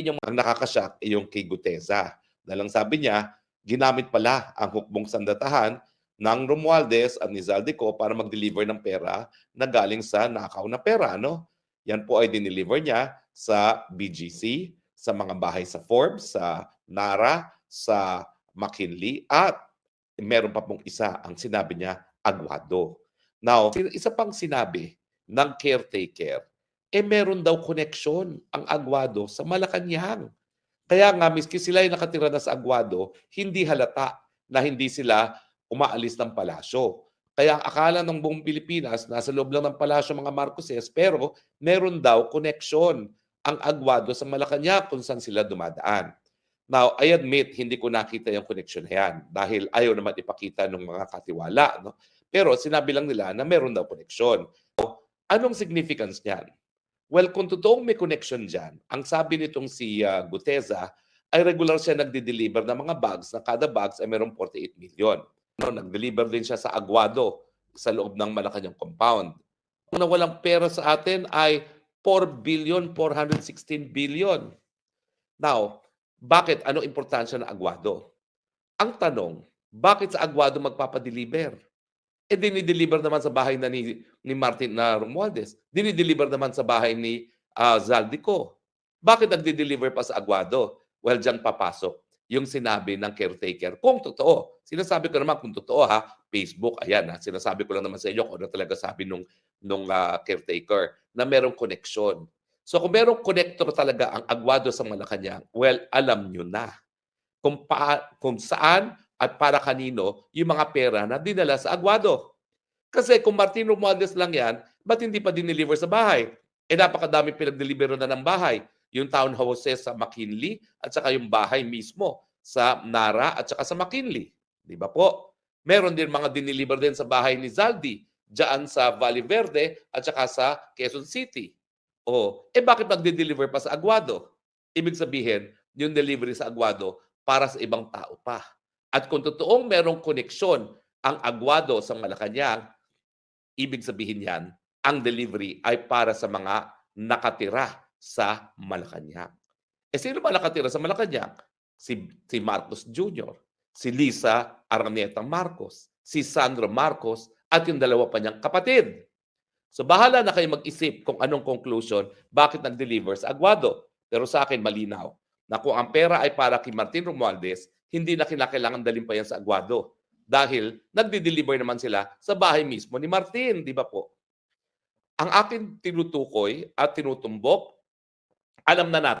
yung ang nakakashock ay yung kay Guteza. Dahil ang sabi niya, ginamit pala ang hukbong sandatahan ng Romualdez at ni Zaldico para mag-deliver ng pera na galing sa nakaw na pera. No? Yan po ay dineliver niya sa BGC, sa mga bahay sa Forbes, sa Nara, sa McKinley, at meron pa pong isa ang sinabi niya, Aguado. Now, isa pang sinabi ng caretaker, eh meron daw connection ang Aguado sa Malacanang. Kaya nga, miski sila ay nakatira na sa Aguado, hindi halata na hindi sila umaalis ng palasyo. Kaya akala ng buong Pilipinas, nasa loob lang ng palasyo mga Marcoses, pero meron daw connection ang Aguado sa Malacanang kung saan sila dumadaan. Now, I admit, hindi ko nakita yung connection na yan dahil ayaw naman ipakita ng mga katiwala. No? Pero sinabi lang nila na meron daw connection. Anong significance niyan? Well, kung totoong may connection dyan, ang sabi nitong si uh, Guteza ay regular siya nagde-deliver ng mga bags na kada bags ay merong 48 million. No, nag-deliver din siya sa Aguado sa loob ng Malacanang compound. Kung walang pera sa atin ay 4 billion, 416 billion. Now, bakit? Ano importansya ng Aguado? Ang tanong, bakit sa Aguado magpapadeliver? Eh, dinideliver naman sa bahay na ni, ni Martin na Romualdez. Dinideliver naman sa bahay ni uh, Zaldico. Bakit nagdi-deliver pa sa Aguado? Well, diyan papasok yung sinabi ng caretaker. Kung totoo, sinasabi ko naman kung totoo ha, Facebook, ayan ha, sinasabi ko lang naman sa inyo kung ano talaga sabi nung, nung uh, caretaker na merong connection. So kung merong connector talaga ang Aguado sa Malacanang, well, alam nyo na kung, pa, kung saan at para kanino yung mga pera na dinala sa Aguado. Kasi kung Martin Romualdez lang yan, ba't hindi pa dineliver sa bahay? Eh napakadami pinag-deliver na ng bahay. Yung townhouses sa McKinley at saka yung bahay mismo sa Nara at saka sa McKinley. Di ba po? Meron din mga dineliver din sa bahay ni Zaldi dyan sa Valley Verde at saka sa Quezon City. Oh, eh bakit magde-deliver pa sa Aguado? Ibig sabihin, yung delivery sa Aguado para sa ibang tao pa. At kung totoong merong koneksyon ang Aguado sa Malacanang, ibig sabihin yan, ang delivery ay para sa mga nakatira sa Malacanang. Eh sino ba nakatira sa Malacanang? Si, si Marcos Jr., si Lisa Araneta Marcos, si Sandro Marcos, at yung dalawa pa niyang kapatid. So bahala na kayo mag-isip kung anong conclusion, bakit nag-deliver sa Aguado. Pero sa akin malinaw na kung ang pera ay para kay Martin Romualdez, hindi na kinakailangan dalhin pa yan sa Aguado. Dahil nagde-deliver naman sila sa bahay mismo ni Martin, di ba po? Ang akin tinutukoy at tinutumbok, alam na natin